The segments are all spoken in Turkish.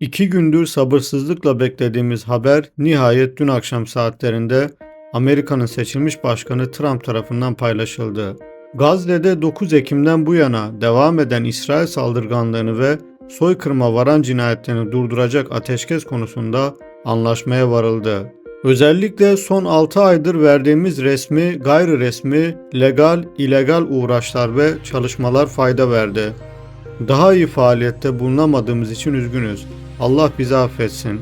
İki gündür sabırsızlıkla beklediğimiz haber nihayet dün akşam saatlerinde Amerika'nın seçilmiş başkanı Trump tarafından paylaşıldı. Gazze'de 9 Ekim'den bu yana devam eden İsrail saldırganlığını ve soykırıma varan cinayetlerini durduracak ateşkes konusunda anlaşmaya varıldı. Özellikle son 6 aydır verdiğimiz resmi, gayri resmi, legal, illegal uğraşlar ve çalışmalar fayda verdi. Daha iyi faaliyette bulunamadığımız için üzgünüz. Allah bizi affetsin.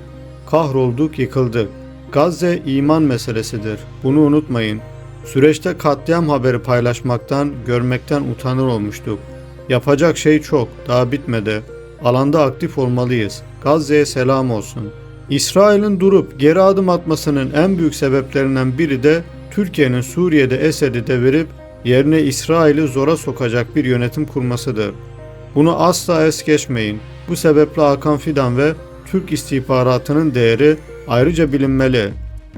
Kahrolduk, yıkıldık. Gazze iman meselesidir. Bunu unutmayın. Süreçte katliam haberi paylaşmaktan, görmekten utanır olmuştuk. Yapacak şey çok, daha bitmedi. Alanda aktif olmalıyız. Gazze'ye selam olsun. İsrail'in durup geri adım atmasının en büyük sebeplerinden biri de Türkiye'nin Suriye'de Esed'i devirip yerine İsrail'i zora sokacak bir yönetim kurmasıdır. Bunu asla es geçmeyin. Bu sebeple Hakan Fidan ve Türk istihbaratının değeri ayrıca bilinmeli.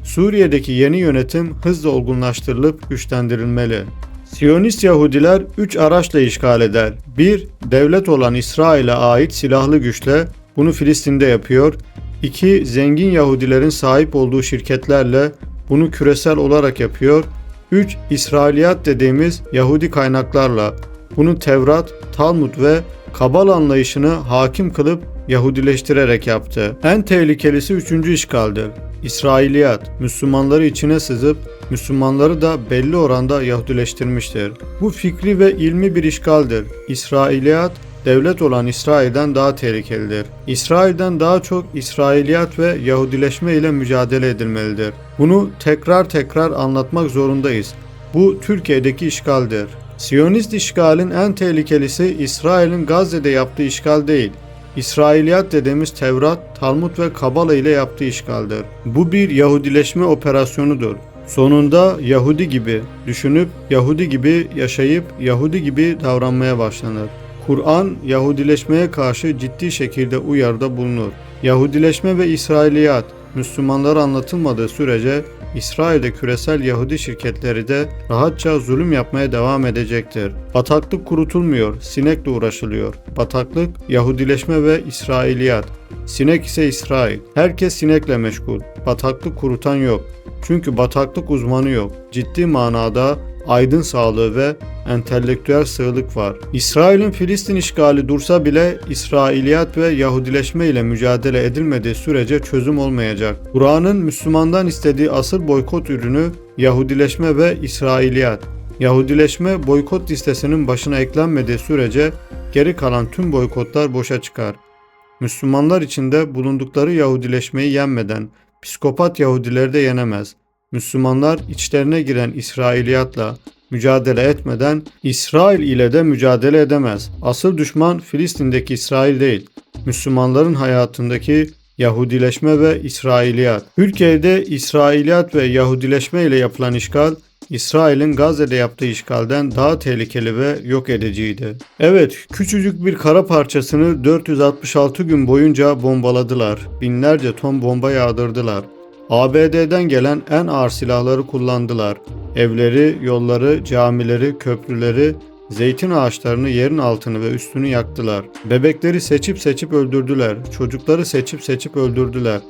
Suriye'deki yeni yönetim hızla olgunlaştırılıp güçlendirilmeli. Siyonist Yahudiler 3 araçla işgal eder. 1. Devlet olan İsrail'e ait silahlı güçle bunu Filistin'de yapıyor. 2. Zengin Yahudilerin sahip olduğu şirketlerle bunu küresel olarak yapıyor. 3. İsrailiyat dediğimiz Yahudi kaynaklarla bunu Tevrat, Talmud ve Kabal anlayışını hakim kılıp Yahudileştirerek yaptı. En tehlikelisi üçüncü işgaldir. İsrailiyat, Müslümanları içine sızıp Müslümanları da belli oranda Yahudileştirmiştir. Bu fikri ve ilmi bir işgaldir. İsrailiyat, devlet olan İsrail'den daha tehlikelidir. İsrail'den daha çok İsrailiyat ve Yahudileşme ile mücadele edilmelidir. Bunu tekrar tekrar anlatmak zorundayız. Bu Türkiye'deki işgaldir. Siyonist işgalin en tehlikelisi İsrail'in Gazze'de yaptığı işgal değil. İsrailiyat dediğimiz Tevrat, Talmud ve Kabala ile yaptığı işgaldir. Bu bir Yahudileşme operasyonudur. Sonunda Yahudi gibi düşünüp, Yahudi gibi yaşayıp, Yahudi gibi davranmaya başlanır. Kur'an Yahudileşmeye karşı ciddi şekilde uyarda bulunur. Yahudileşme ve İsrailiyat Müslümanlara anlatılmadığı sürece İsrail'de küresel Yahudi şirketleri de rahatça zulüm yapmaya devam edecektir. Bataklık kurutulmuyor, sinekle uğraşılıyor. Bataklık, Yahudileşme ve İsrailiyat. Sinek ise İsrail. Herkes sinekle meşgul. Bataklık kurutan yok. Çünkü bataklık uzmanı yok. Ciddi manada aydın sağlığı ve entelektüel sığlık var. İsrail'in Filistin işgali dursa bile İsrailiyat ve Yahudileşme ile mücadele edilmediği sürece çözüm olmayacak. Kur'an'ın Müslümandan istediği asıl boykot ürünü Yahudileşme ve İsrailiyat. Yahudileşme boykot listesinin başına eklenmediği sürece geri kalan tüm boykotlar boşa çıkar. Müslümanlar içinde bulundukları Yahudileşmeyi yenmeden psikopat Yahudileri de yenemez. Müslümanlar içlerine giren İsrailiyatla mücadele etmeden İsrail ile de mücadele edemez. Asıl düşman Filistin'deki İsrail değil, Müslümanların hayatındaki Yahudileşme ve İsrailiyat. Türkiye'de İsrailiyat ve Yahudileşme ile yapılan işgal İsrail'in Gazze'de yaptığı işgalden daha tehlikeli ve yok ediciydi. Evet, küçücük bir kara parçasını 466 gün boyunca bombaladılar. Binlerce ton bomba yağdırdılar. ABD'den gelen en ağır silahları kullandılar. Evleri, yolları, camileri, köprüleri, zeytin ağaçlarını yerin altını ve üstünü yaktılar. Bebekleri seçip seçip öldürdüler. Çocukları seçip seçip öldürdüler.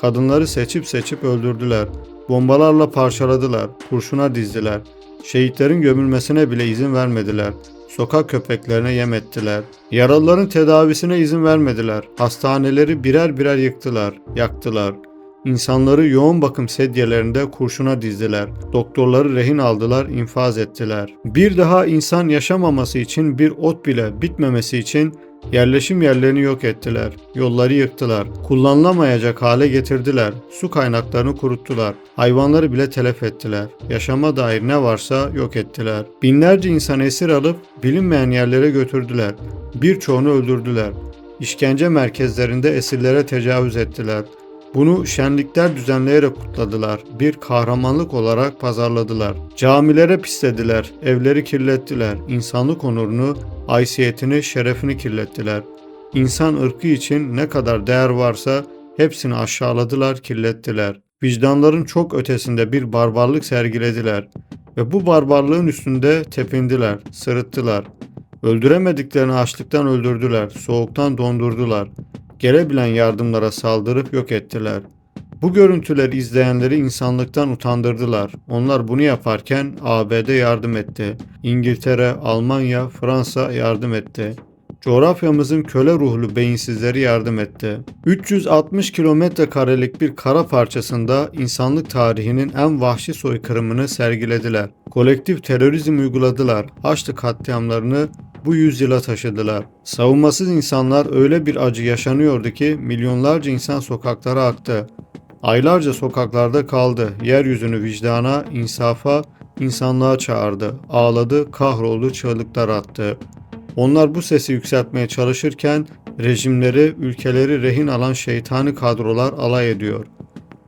Kadınları seçip seçip öldürdüler. Bombalarla parçaladılar, kurşuna dizdiler. Şehitlerin gömülmesine bile izin vermediler. Sokak köpeklerine yem ettiler. Yaralıların tedavisine izin vermediler. Hastaneleri birer birer yıktılar, yaktılar. İnsanları yoğun bakım sedyelerinde kurşuna dizdiler. Doktorları rehin aldılar, infaz ettiler. Bir daha insan yaşamaması için bir ot bile bitmemesi için yerleşim yerlerini yok ettiler. Yolları yıktılar. Kullanılamayacak hale getirdiler. Su kaynaklarını kuruttular. Hayvanları bile telef ettiler. Yaşama dair ne varsa yok ettiler. Binlerce insan esir alıp bilinmeyen yerlere götürdüler. Birçoğunu öldürdüler. İşkence merkezlerinde esirlere tecavüz ettiler. Bunu şenlikler düzenleyerek kutladılar. Bir kahramanlık olarak pazarladılar. Camilere pislediler, evleri kirlettiler. İnsanlık onurunu, haysiyetini, şerefini kirlettiler. İnsan ırkı için ne kadar değer varsa hepsini aşağıladılar, kirlettiler. Vicdanların çok ötesinde bir barbarlık sergilediler ve bu barbarlığın üstünde tepindiler, sırıttılar. Öldüremediklerini açlıktan öldürdüler, soğuktan dondurdular. Gelebilen yardımlara saldırıp yok ettiler. Bu görüntüleri izleyenleri insanlıktan utandırdılar. Onlar bunu yaparken ABD yardım etti. İngiltere, Almanya, Fransa yardım etti. Coğrafyamızın köle ruhlu beyinsizleri yardım etti. 360 kilometre karelik bir kara parçasında insanlık tarihinin en vahşi soykırımını sergilediler. Kolektif terörizm uyguladılar. Haçlı katliamlarını bu yüzyıla taşıdılar. Savunmasız insanlar öyle bir acı yaşanıyordu ki milyonlarca insan sokaklara aktı. Aylarca sokaklarda kaldı. Yeryüzünü vicdana, insafa, insanlığa çağırdı. Ağladı, kahroldu, çığlıklar attı. Onlar bu sesi yükseltmeye çalışırken rejimleri, ülkeleri rehin alan şeytani kadrolar alay ediyor.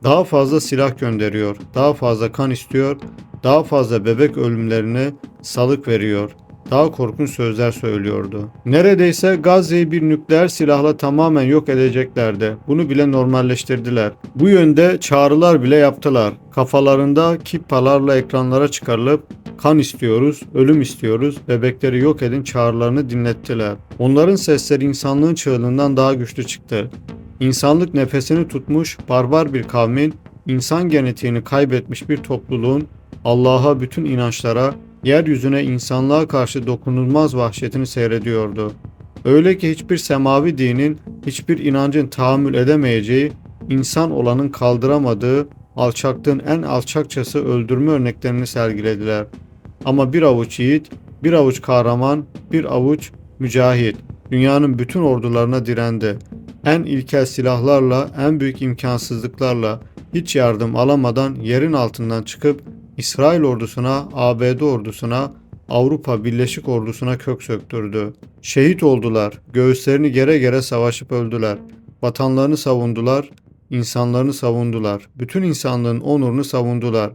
Daha fazla silah gönderiyor, daha fazla kan istiyor, daha fazla bebek ölümlerine salık veriyor. Daha korkunç sözler söylüyordu. Neredeyse Gazze'yi bir nükleer silahla tamamen yok edeceklerdi. Bunu bile normalleştirdiler. Bu yönde çağrılar bile yaptılar. Kafalarında kippalarla ekranlara çıkarılıp kan istiyoruz, ölüm istiyoruz, bebekleri yok edin çağrılarını dinlettiler. Onların sesleri insanlığın çığlığından daha güçlü çıktı. İnsanlık nefesini tutmuş barbar bir kavmin, insan genetiğini kaybetmiş bir topluluğun Allah'a bütün inançlara, yeryüzüne insanlığa karşı dokunulmaz vahşetini seyrediyordu. Öyle ki hiçbir semavi dinin, hiçbir inancın tahammül edemeyeceği, insan olanın kaldıramadığı, alçaklığın en alçakçası öldürme örneklerini sergilediler. Ama bir avuç yiğit, bir avuç kahraman, bir avuç mücahit dünyanın bütün ordularına direndi. En ilkel silahlarla, en büyük imkansızlıklarla hiç yardım alamadan yerin altından çıkıp İsrail ordusuna, ABD ordusuna, Avrupa Birleşik Ordusu'na kök söktürdü. Şehit oldular, göğüslerini gere gere savaşıp öldüler. Vatanlarını savundular, insanlarını savundular. Bütün insanlığın onurunu savundular.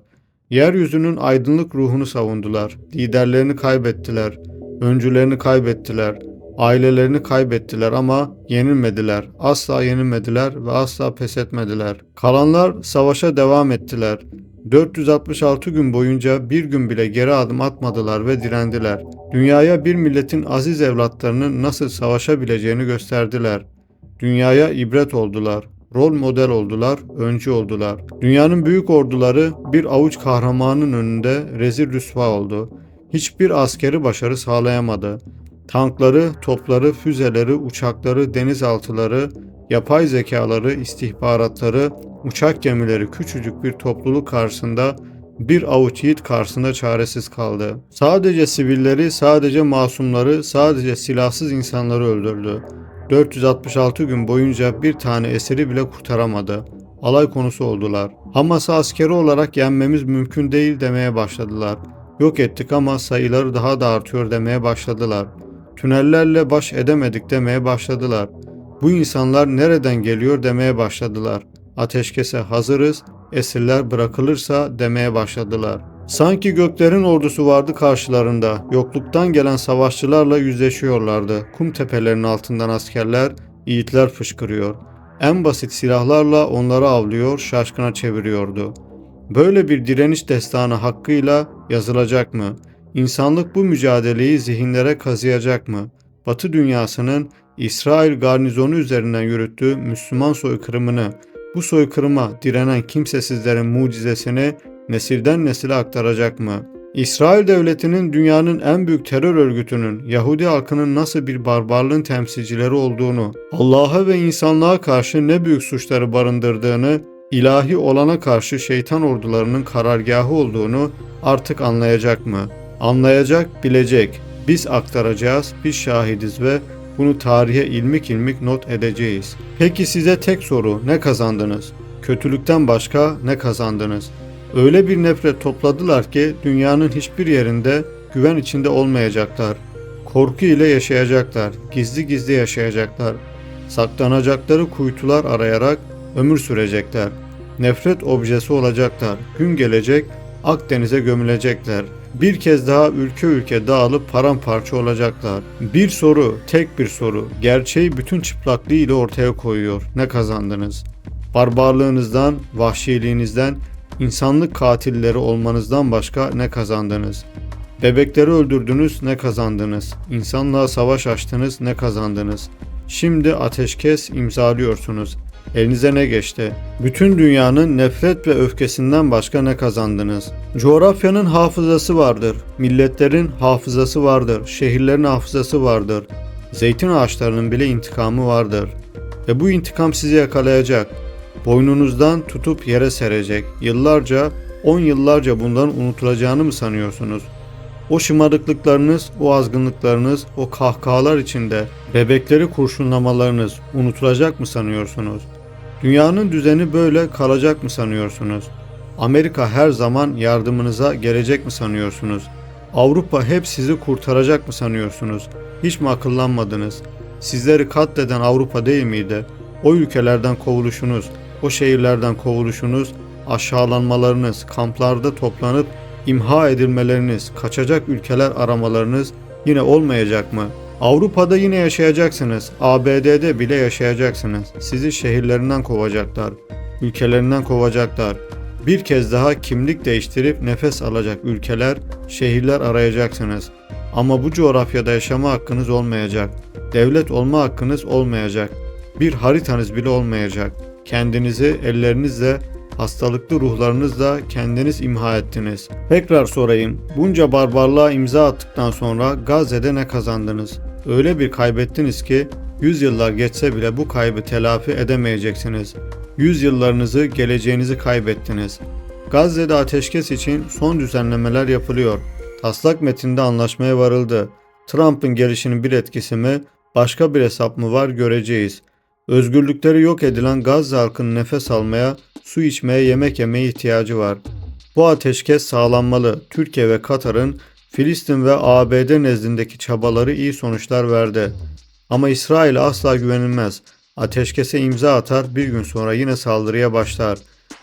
Yeryüzünün aydınlık ruhunu savundular. Liderlerini kaybettiler. Öncülerini kaybettiler. Ailelerini kaybettiler ama yenilmediler. Asla yenilmediler ve asla pes etmediler. Kalanlar savaşa devam ettiler. 466 gün boyunca bir gün bile geri adım atmadılar ve direndiler. Dünyaya bir milletin aziz evlatlarının nasıl savaşabileceğini gösterdiler. Dünyaya ibret oldular. Rol model oldular, öncü oldular. Dünyanın büyük orduları bir avuç kahramanın önünde rezil rüsva oldu. Hiçbir askeri başarı sağlayamadı. Tankları, topları, füzeleri, uçakları, denizaltıları, yapay zekaları, istihbaratları, uçak gemileri küçücük bir topluluk karşısında bir avuç yiğit karşısında çaresiz kaldı. Sadece sivilleri, sadece masumları, sadece silahsız insanları öldürdü. 466 gün boyunca bir tane eseri bile kurtaramadı. Alay konusu oldular. Hamas'ı askeri olarak yenmemiz mümkün değil demeye başladılar. Yok ettik ama sayıları daha da artıyor demeye başladılar. Tünellerle baş edemedik demeye başladılar. Bu insanlar nereden geliyor demeye başladılar. Ateşkese hazırız, esirler bırakılırsa demeye başladılar. Sanki göklerin ordusu vardı karşılarında. Yokluktan gelen savaşçılarla yüzleşiyorlardı. Kum tepelerinin altından askerler, yiğitler fışkırıyor. En basit silahlarla onları avlıyor, şaşkına çeviriyordu. Böyle bir direniş destanı hakkıyla yazılacak mı? İnsanlık bu mücadeleyi zihinlere kazıyacak mı? Batı dünyasının İsrail garnizonu üzerinden yürüttüğü Müslüman soykırımını, bu soykırıma direnen kimsesizlerin mucizesini nesilden nesile aktaracak mı? İsrail devletinin dünyanın en büyük terör örgütünün Yahudi halkının nasıl bir barbarlığın temsilcileri olduğunu, Allah'a ve insanlığa karşı ne büyük suçları barındırdığını, ilahi olana karşı şeytan ordularının karargahı olduğunu artık anlayacak mı? Anlayacak, bilecek. Biz aktaracağız, biz şahidiz ve bunu tarihe ilmik ilmik not edeceğiz. Peki size tek soru ne kazandınız? Kötülükten başka ne kazandınız? Öyle bir nefret topladılar ki dünyanın hiçbir yerinde güven içinde olmayacaklar. Korku ile yaşayacaklar, gizli gizli yaşayacaklar. Saklanacakları kuytular arayarak ömür sürecekler. Nefret objesi olacaklar. Gün gelecek Akdeniz'e gömülecekler. Bir kez daha ülke ülke dağılıp paramparça olacaklar. Bir soru, tek bir soru. Gerçeği bütün çıplaklığıyla ortaya koyuyor. Ne kazandınız? Barbarlığınızdan, vahşiliğinizden, insanlık katilleri olmanızdan başka ne kazandınız? Bebekleri öldürdünüz, ne kazandınız? İnsanlığa savaş açtınız, ne kazandınız? Şimdi ateşkes imzalıyorsunuz. Elinize ne geçti? Bütün dünyanın nefret ve öfkesinden başka ne kazandınız? Coğrafyanın hafızası vardır. Milletlerin hafızası vardır. Şehirlerin hafızası vardır. Zeytin ağaçlarının bile intikamı vardır. Ve bu intikam sizi yakalayacak. Boynunuzdan tutup yere serecek. Yıllarca, on yıllarca bundan unutulacağını mı sanıyorsunuz? O şımarıklıklarınız, o azgınlıklarınız, o kahkahalar içinde bebekleri kurşunlamalarınız unutulacak mı sanıyorsunuz? Dünyanın düzeni böyle kalacak mı sanıyorsunuz? Amerika her zaman yardımınıza gelecek mi sanıyorsunuz? Avrupa hep sizi kurtaracak mı sanıyorsunuz? Hiç mi akıllanmadınız? Sizleri katleden Avrupa değil miydi? O ülkelerden kovuluşunuz, o şehirlerden kovuluşunuz, aşağılanmalarınız, kamplarda toplanıp imha edilmeleriniz, kaçacak ülkeler aramalarınız yine olmayacak mı? Avrupa'da yine yaşayacaksınız. ABD'de bile yaşayacaksınız. Sizi şehirlerinden kovacaklar. Ülkelerinden kovacaklar. Bir kez daha kimlik değiştirip nefes alacak ülkeler, şehirler arayacaksınız. Ama bu coğrafyada yaşama hakkınız olmayacak. Devlet olma hakkınız olmayacak. Bir haritanız bile olmayacak. Kendinizi ellerinizle hastalıklı ruhlarınızla kendiniz imha ettiniz. Tekrar sorayım. Bunca barbarlığa imza attıktan sonra Gazze'de ne kazandınız? Öyle bir kaybettiniz ki yüzyıllar geçse bile bu kaybı telafi edemeyeceksiniz. Yüzyıllarınızı, geleceğinizi kaybettiniz. Gazze'de ateşkes için son düzenlemeler yapılıyor. Taslak metinde anlaşmaya varıldı. Trump'ın gelişinin bir etkisi mi, başka bir hesap mı var göreceğiz. Özgürlükleri yok edilen Gazze halkının nefes almaya, su içmeye, yemek yemeye ihtiyacı var. Bu ateşkes sağlanmalı. Türkiye ve Katar'ın Filistin ve ABD nezdindeki çabaları iyi sonuçlar verdi. Ama İsrail'e asla güvenilmez. Ateşkese imza atar, bir gün sonra yine saldırıya başlar.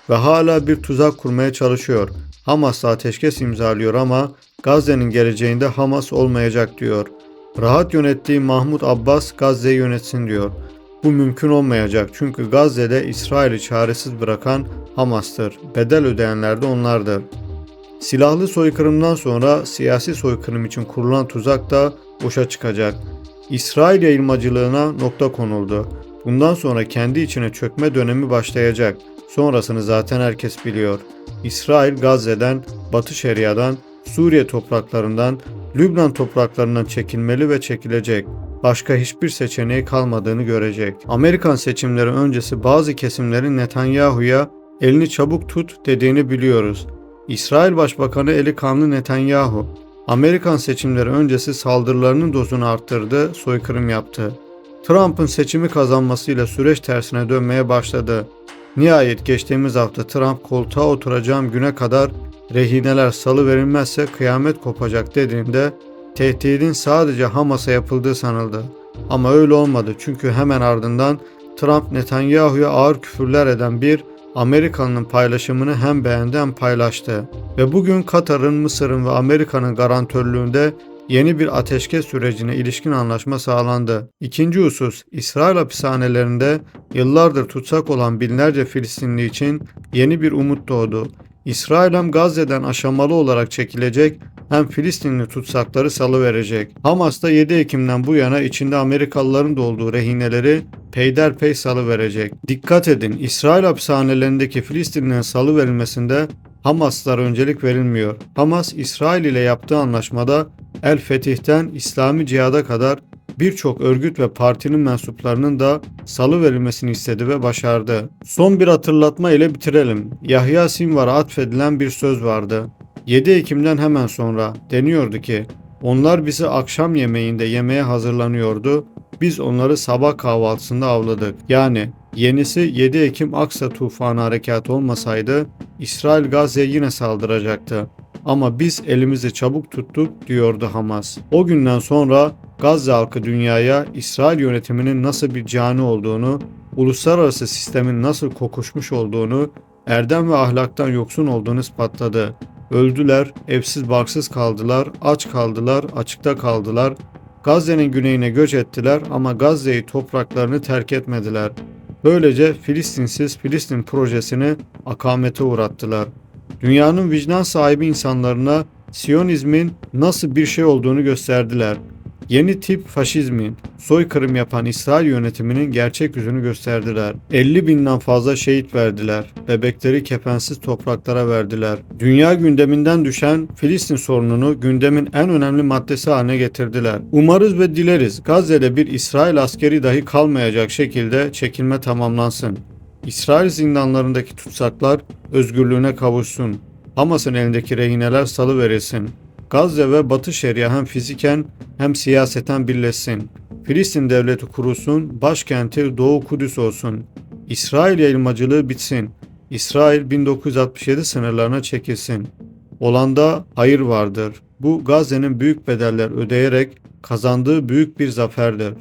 Ve hala bir tuzak kurmaya çalışıyor. Hamas'la ateşkes imzalıyor ama Gazze'nin geleceğinde Hamas olmayacak diyor. Rahat yönettiği Mahmut Abbas Gazze'yi yönetsin diyor. Bu mümkün olmayacak çünkü Gazze'de İsrail'i çaresiz bırakan Hamas'tır. Bedel ödeyenler de onlardır. Silahlı soykırımdan sonra siyasi soykırım için kurulan tuzak da boşa çıkacak. İsrail yayılmacılığına nokta konuldu. Bundan sonra kendi içine çökme dönemi başlayacak. Sonrasını zaten herkes biliyor. İsrail Gazze'den, Batı Şeria'dan, Suriye topraklarından, Lübnan topraklarından çekilmeli ve çekilecek. Başka hiçbir seçeneği kalmadığını görecek. Amerikan seçimleri öncesi bazı kesimlerin Netanyahu'ya elini çabuk tut dediğini biliyoruz. İsrail Başbakanı eli kanlı Netanyahu, Amerikan seçimleri öncesi saldırılarının dozunu arttırdı, soykırım yaptı. Trump'ın seçimi kazanmasıyla süreç tersine dönmeye başladı. Nihayet geçtiğimiz hafta Trump koltuğa oturacağım güne kadar rehineler salı verilmezse kıyamet kopacak dediğinde tehdidin sadece Hamas'a yapıldığı sanıldı. Ama öyle olmadı çünkü hemen ardından Trump Netanyahu'ya ağır küfürler eden bir Amerika'nın paylaşımını hem beğendi hem paylaştı. Ve bugün Katar'ın, Mısır'ın ve Amerika'nın garantörlüğünde yeni bir ateşkes sürecine ilişkin anlaşma sağlandı. İkinci husus, İsrail hapishanelerinde yıllardır tutsak olan binlerce Filistinli için yeni bir umut doğdu. İsrail hem Gazze'den aşamalı olarak çekilecek hem Filistinli tutsakları salıverecek. Hamas da 7 Ekim'den bu yana içinde Amerikalıların da olduğu rehineleri peyderpey salıverecek. Dikkat edin İsrail hapishanelerindeki Filistinlilerin salıverilmesinde Hamaslara öncelik verilmiyor. Hamas İsrail ile yaptığı anlaşmada El Fetih'ten İslami Cihad'a kadar birçok örgüt ve partinin mensuplarının da salı verilmesini istedi ve başardı. Son bir hatırlatma ile bitirelim. Yahya Sinvar'a atfedilen bir söz vardı. 7 Ekim'den hemen sonra deniyordu ki onlar bizi akşam yemeğinde yemeye hazırlanıyordu. Biz onları sabah kahvaltısında avladık. Yani yenisi 7 Ekim Aksa tufanı harekat olmasaydı İsrail Gazze'ye yine saldıracaktı. Ama biz elimizi çabuk tuttuk diyordu Hamas. O günden sonra Gazze halkı dünyaya İsrail yönetiminin nasıl bir cani olduğunu, uluslararası sistemin nasıl kokuşmuş olduğunu, erdem ve ahlaktan yoksun olduğunu ispatladı. Öldüler, evsiz barksız kaldılar, aç kaldılar, açıkta kaldılar. Gazze'nin güneyine göç ettiler ama Gazze'yi topraklarını terk etmediler. Böylece Filistinsiz Filistin projesini akamete uğrattılar. Dünyanın vicdan sahibi insanlarına Siyonizmin nasıl bir şey olduğunu gösterdiler. Yeni tip faşizmin, soykırım yapan İsrail yönetiminin gerçek yüzünü gösterdiler. 50 binden fazla şehit verdiler. Bebekleri kefensiz topraklara verdiler. Dünya gündeminden düşen Filistin sorununu gündemin en önemli maddesi haline getirdiler. Umarız ve dileriz Gazze'de bir İsrail askeri dahi kalmayacak şekilde çekilme tamamlansın. İsrail zindanlarındaki tutsaklar özgürlüğüne kavuşsun. Hamas'ın elindeki rehineler salı verilsin. Gazze ve Batı Şeria hem fiziken hem siyaseten birleşsin. Filistin devleti kurulsun, başkenti Doğu Kudüs olsun. İsrail yayılmacılığı bitsin. İsrail 1967 sınırlarına çekilsin. Olanda hayır vardır. Bu Gazze'nin büyük bedeller ödeyerek kazandığı büyük bir zaferdir.